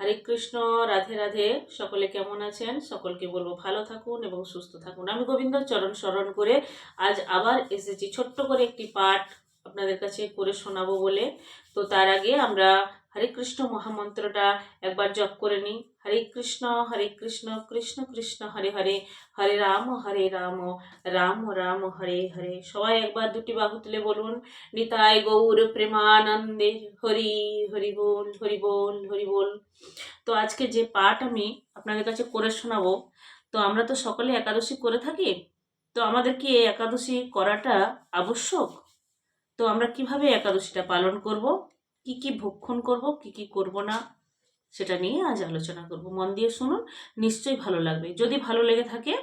হরে কৃষ্ণ, রাধে রাধে। সকলে কেমন আছেন? সকলকে বলব ভালো থাকুন এবং সুস্থ থাকুন। আমি গোবিন্দ চরণ স্মরণ করে আজ আবার এসেছি ছোট্ট করে একটি পাঠ আপনাদের কাছে করে শোনাবো বলে। তো তার আগে আমরা হরে কৃষ্ণ মহামন্ত্রটা একবার জপ করে নিই। হরে কৃষ্ণ হরে কৃষ্ণ কৃষ্ণ কৃষ্ণ, হরে হরে হরে রাম হরে রাম রাম রাম, হরে হরে। সবাই একবার দুটি বাহু তুলে বলুন। নিতাই গৌর প্রেমানন্দে হরি হরি বল হরি বল হরি বল। তো আজকে যে পাঠ আমি আপনাদের কাছে করে শোনাবো, তো আমরা তো সকলে একাদশী করে থাকি, তো আমাদের কি এই একাদশী করাটা আবশ্যক? তো আমরা কীভাবে একাদশীটা পালন করব? কি কি ভক্ষণ করব? কি কি করব না? সেটা নিয়ে আজ আলোচনা করব। মন দিয়ে শুনুন, নিশ্চয়ই ভালো লাগবে। যদি ভালো লেগে থাকে,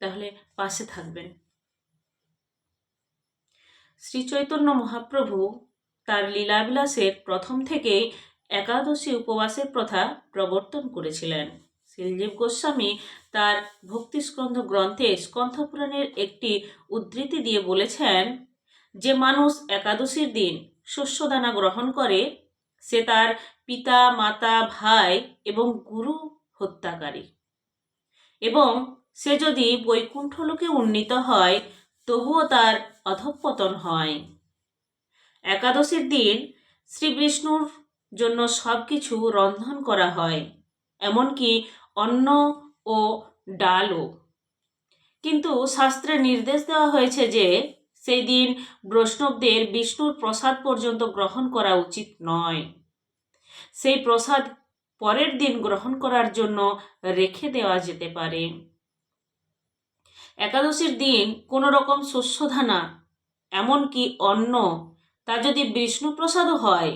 তাহলে পাশে থাকবেন। শ্রী চৈতন্য মহাপ্রভু তার লীলাবিলাসের প্রথম থেকেই একাদশী উপবাসের প্রথা প্রবর্তন করেছিলেন। শিলজীব গোস্বামী তার ভক্তিস্কন্ধ গ্রন্থে স্কন্ধপুরাণের একটি উদ্ধৃতি দিয়ে বলেছেন, যে মানুষ একাদশীর দিন শস্যদানা গ্রহণ করে সে তার পিতা, মাতা, ভাই এবং গুরু হত্যাকারী। এবং সে যদি বৈকুণ্ঠলোকে উন্নীত হয়, তবুও তার অধঃপতন হয়। একাদশীর দিন শ্রী বিষ্ণুর জন্য সব কিছু রন্ধন করা হয়, এমনকি অন্ন ও ডালও। কিন্তু শাস্ত্রে নির্দেশ দেওয়া হয়েছে যে সেই দিন বৈষ্ণবদের বিষ্ণুর প্রসাদ পর্যন্ত গ্রহণ করা উচিত নয়। সেই প্রসাদ পরের দিন গ্রহণ করার জন্য রেখে দেওয়া যেতে পারে। একাদশীর দিন কোনো রকম শস্যদানা, এমনকি অন্ন, তা যদি বিষ্ণু প্রসাদও হয়,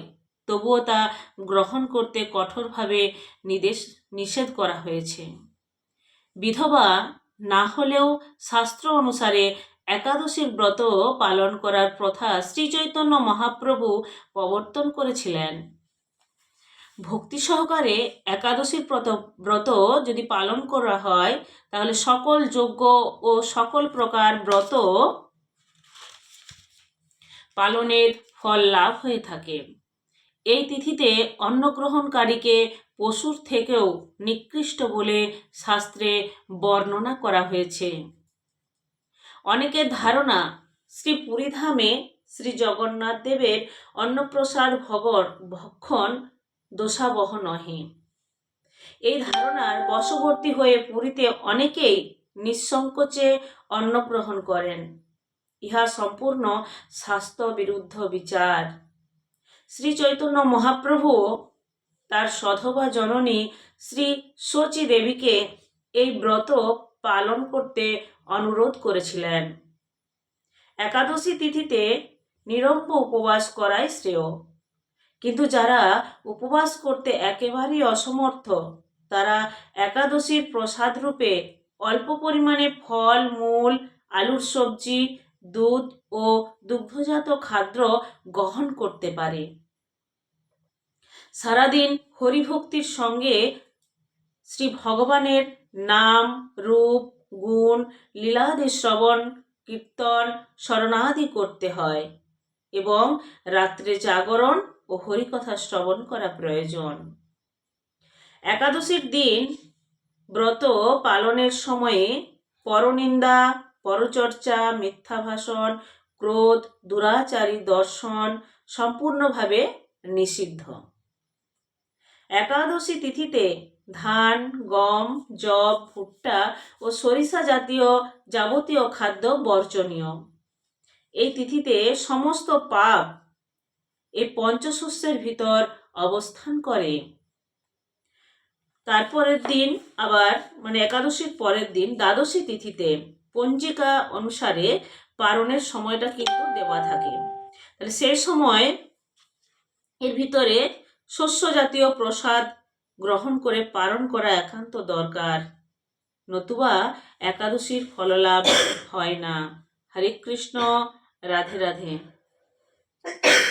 তবুও তা গ্রহণ করতে কঠোরভাবে নির্দেশ নিষেধ করা হয়েছে। বিধবা না হলেও শাস্ত্র অনুসারে একাদশীর ব্রত পালন করার প্রথা শ্রীচৈতন্য মহাপ্রভু প্রবর্তন করেছিলেন। ভক্তি সহকারে একাদশীর ব্রত ব্রত যদি পালন করা হয়, তাহলে সকল যোগ্য ও সকল প্রকার ব্রত পালনের ফল লাভ হয়ে থাকে। এই তিথিতে অন্নগ্রহণকারীকে পশুর থেকেও নিকৃষ্ট বলে শাস্ত্রে বর্ণনা করা হয়েছে। অনেকের ধারণা শ্রী পুরীধামে শ্রী জগন্নাথ দেবের অন্নপ্রসাদ ভগর ভক্ষণ দোষাবহ নহে। এই ধারণার বশবর্তী হয়ে পুরীতে অনেকেই নিঃসংকোচে অন্নগ্রহণ করেন। ইহা সম্পূর্ণ স্বাস্থ্য বিরুদ্ধ বিচার। শ্রী চৈতন্য মহাপ্রভু তার সধবা জননী শ্রী শচী দেবীকে এই ব্রত পালন করতে অনুরোধ করেছিলেন। একাদশী তিথিতে নিরম্ব উপবাস করাই শ্রেয়। কিন্তু যারা উপবাস করতে একেবারেই অসমর্থ, তারা একাদশীর প্রসাদ রূপে অল্প পরিমাণে ফল, মূল, আলুর সবজি, দুধ ও দুগ্ধজাত খাদ্য গ্রহণ করতে পারে। সারাদিন হরিভক্তির সঙ্গে শ্রী ভগবানের নাম, রূপ, গুণ, লীলাদি শ্রবণ, কীর্তন স্মরণাদি করতে হয় এবং রাত্রে জাগরণ ও হরিকথা শ্রবণ করা প্রয়োজন। একাদশীর দিন ব্রত পালনের সময়ে পরনিন্দা, পরচর্চা মিথ্যা ভাষণ ক্রোধ, দুরাচারী দর্শন সম্পূর্ণভাবে নিষিদ্ধ। একাদশী তিথিতে ধান, গম জব ভুট্টা ও সরিষা জাতীয় যাবতীয় খাদ্য বর্জনীয়। এই তিথিতে সমস্ত পাপ এই পঞ্চশস্যের ভিতর অবস্থান করে। তারপরের দিন আবার মানে একাদশীর পরের দিন দ্বাদশী তিথিতে পঞ্জিকা অনুসারে পারণের সময়টা কিন্তু দেওয়া থাকে। তাহলে সেই সময় এর ভিতরে শস্য জাতীয় প্রসাদ গ্রহণ করে পালন করা একান্ত দরকার। নতুবা একাদশীর ফললাভ হয় না। হরে কৃষ্ণ, রাধে রাধে।